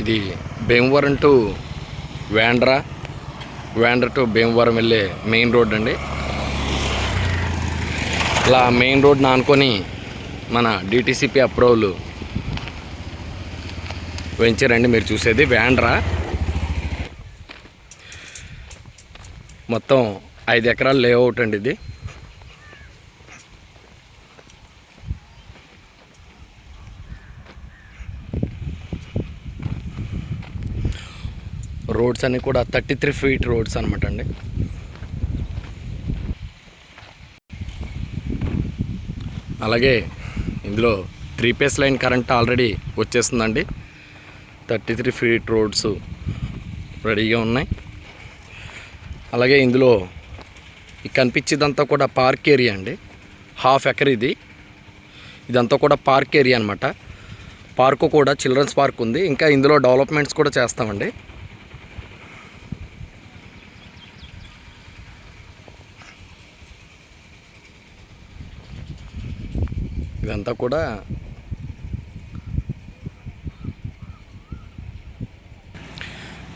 ఇది Bhimavaram to Vendra Vendra to Bhimavaram వెళ్ళే main road అండి. ఇలా మెయిన్ రోడ్ని ఆనుకొని మన డిటీసీపీ అప్రూవల్ వెంచర్ అండి మీరు చూసేది వేండ్రా. మొత్తం ఐదు ఎకరాల లేఅవుట్ అండి ఇది. రోడ్స్ అన్నీ కూడా థర్టీ త్రీ ఫీట్ రోడ్స్ అనమాట అండి. అలాగే ఇందులో three phase line current already వచ్చేస్తుందండి. థర్టీ త్రీ ఫీట్ రోడ్స్ రెడీగా ఉన్నాయి. అలాగే ఇందులో కనిపించేదంతా కూడా పార్క్ ఏరియా అండి. హాఫ్ ఎకర్ ఇది. ఇదంతా కూడా పార్క్ ఏరియా అనమాట పార్కు కూడా చిల్డ్రన్స్ పార్క్ ఉంది. ఇంకా ఇందులో డెవలప్మెంట్స్ కూడా చేస్తామండి. ఇదంతా కూడా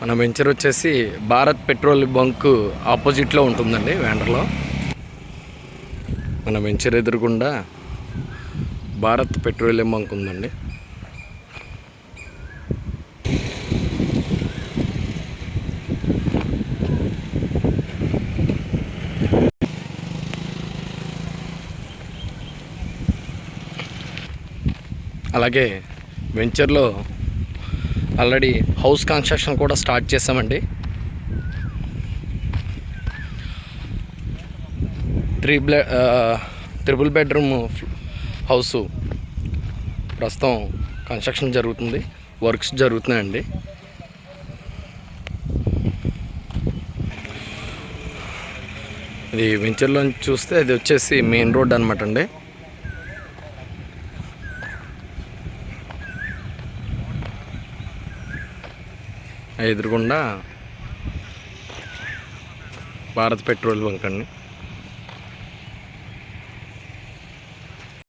మన వెంచర్ వచ్చేసి భారత్ పెట్రోల్ బంక్ ఆపోజిట్లో ఉంటుందండి వేండర్లో మన వెంచర్ ఎదురుగుండా భారత్ పెట్రోలియం బంక్ ఉందండి. అలాగే వెంచర్లో ఆల్రెడీ హౌస్ కన్స్ట్రక్షన్ కూడా స్టార్ట్ చేసామండి. త్రీ బ్లే త్రిబుల్ బెడ్రూమ్ హౌస్ ప్రస్తుతం కన్స్ట్రక్షన్ జరుగుతుంది వర్క్స్ జరుగుతున్నాయండి. ఇది వెంచర్లో చూస్తే అది వచ్చేసి మెయిన్ రోడ్ అనమాట అండి. ఎదురుగుండా భారత్ పెట్రోల్ బంక్ అండి.